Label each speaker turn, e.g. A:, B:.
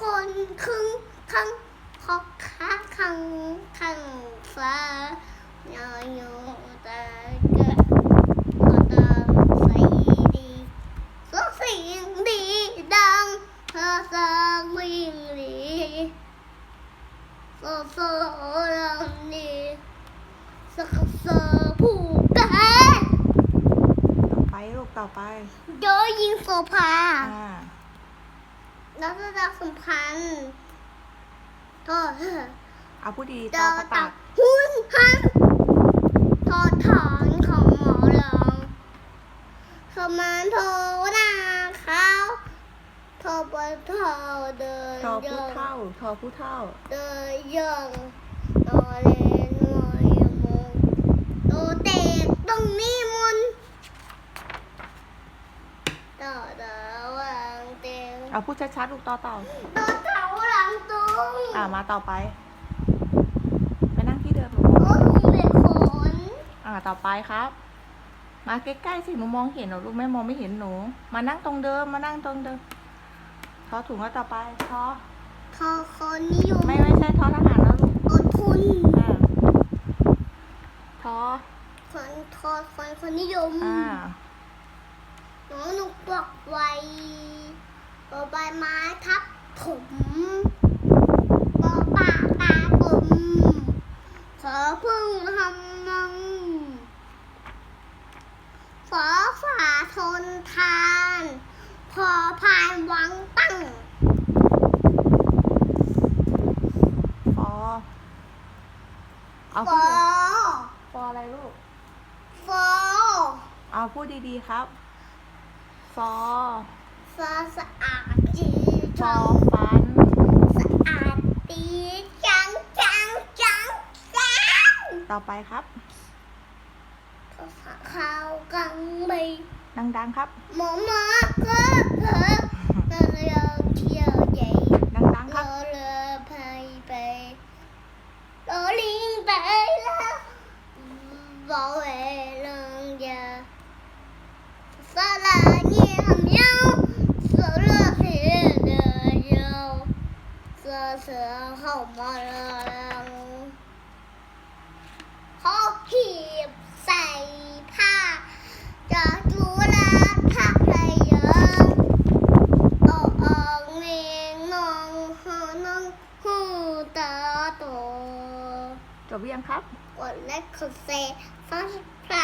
A: คนครึ่งข้างขอข้าข้างข้างฟ้าอยู่ตาเกิดตาใสดีสุขสิ่งดีดังเธอสร้างวิ่งหลีโซโซลังดีสักเสอผู้กัน
B: ต่อไปลูกต่อไป
A: โดยยิงโซฟา รัตดาสมพันธ์ทอเธอเ
B: อาผู้ดีเจต่ออประตัตักก
A: หุ้นหันทอถอนของหมอเหลองสมานโทนาเขาโทบนเท่าเดินทอเยผู้งเท
B: ่าทอผู้เท่า
A: เดินเยิงนอเลนนอยมงโตเตะตรงนี้มุนต่อเดาวาง เ
B: ตียงเอาพูดชัดๆลูกต่อเต่า
A: ต่อเสาหลังตุ้งอ่า
B: มาต่อไปไปนั่งที่เดิมลูกโอ้
A: ถุงเด็กขน
B: อ่าต่อไปครับ มาใกล้ๆสิหนูมองเห็นเหรอลูกแม่มองไม่เห็นหนู มานั่งตรงเดิมมานั่งตรงเดิมทอถุงแล้วต่อไปทอ
A: ทอคนนิยมไม่ไม่ใช
B: ่ทอทหารแล้วลูก
A: อดทุนอ
B: ่าทอ
A: คนทอคนคนนิยมอ่าน้องหนุกบอกไว้บอ ใบไม้ทับถมบอป่าตากลมขอพึ่งทำมังฝอฝ่าทนทาน พอพานวังตั้ง
B: ฟอเอาฟพูอดฟออะไรลูก
A: ฟอ
B: เอาพูดดีๆครับ ฟอ
A: ฟอสะอาดจีฟจัอง
B: ฟัน
A: สะอาดดีจังจังจังจัง
B: ต่อไปครับ
A: ข้าวกังใบ
B: ดังๆครับ
A: หมอมาก็เถอะเราเที่ยวใหญ่
B: ดังๆค เรา รับ
A: เรือพายไปเราลิงไปแล้วบอกเวลงยาสลาเงียบเงาสลาเสียเดียว เสือเสือเข้ามาแล้วเขาขีบใส่ผ้าจะดูแลผ้าใครเยอะออกออกเมงนองหูน้องหูตาโต
B: จบหรือยังครับ
A: กดไลค์กดแชร์ซับสไคร